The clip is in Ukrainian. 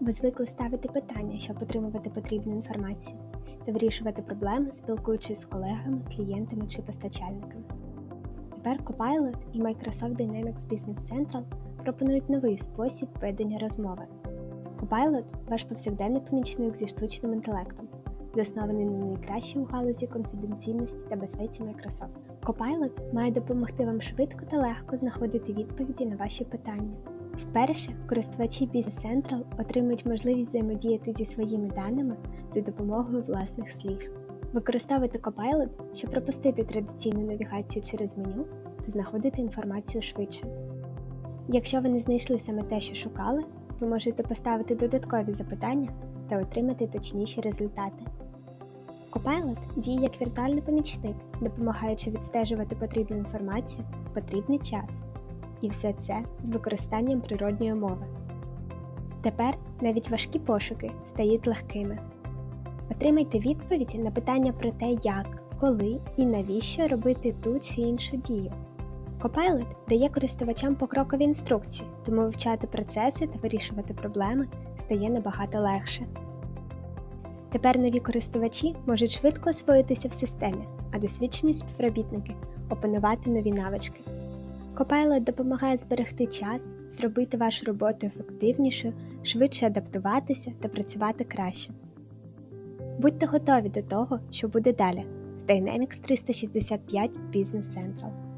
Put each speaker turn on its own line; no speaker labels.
Ви звикли ставити питання, щоб отримувати потрібну інформацію та вирішувати проблеми, спілкуючись з колегами, клієнтами чи постачальниками. Тепер Copilot і Microsoft Dynamics Business Central пропонують новий спосіб ведення розмови. Copilot – ваш повсякденний помічник зі штучним інтелектом, заснований на найкращій у галузі конфіденційності та безпеці Microsoft. Copilot має допомогти вам швидко та легко знаходити відповіді на ваші питання. Вперше користувачі Business Central отримують можливість взаємодіяти зі своїми даними за допомогою власних слів. Використовуйте Copilot, щоб пропустити традиційну навігацію через меню та знаходити інформацію швидше. Якщо ви не знайшли саме те, що шукали, ви можете поставити додаткові запитання та отримати точніші результати. Copilot діє як віртуальний помічник, допомагаючи відстежувати потрібну інформацію в потрібний час. І все це з використанням природньої мови. Тепер навіть важкі пошуки стають легкими. Отримайте відповідь на питання про те, як, коли і навіщо робити ту чи іншу дію. Copilot дає користувачам покрокові інструкції, тому вивчати процеси та вирішувати проблеми стає набагато легше. Тепер нові користувачі можуть швидко освоїтися в системі, а досвідчені співробітники опанувати нові навички. Copilot допомагає зберегти час, зробити вашу роботу ефективнішою, швидше адаптуватися та працювати краще. Будьте готові до того, що буде далі з Dynamics 365 Business Central.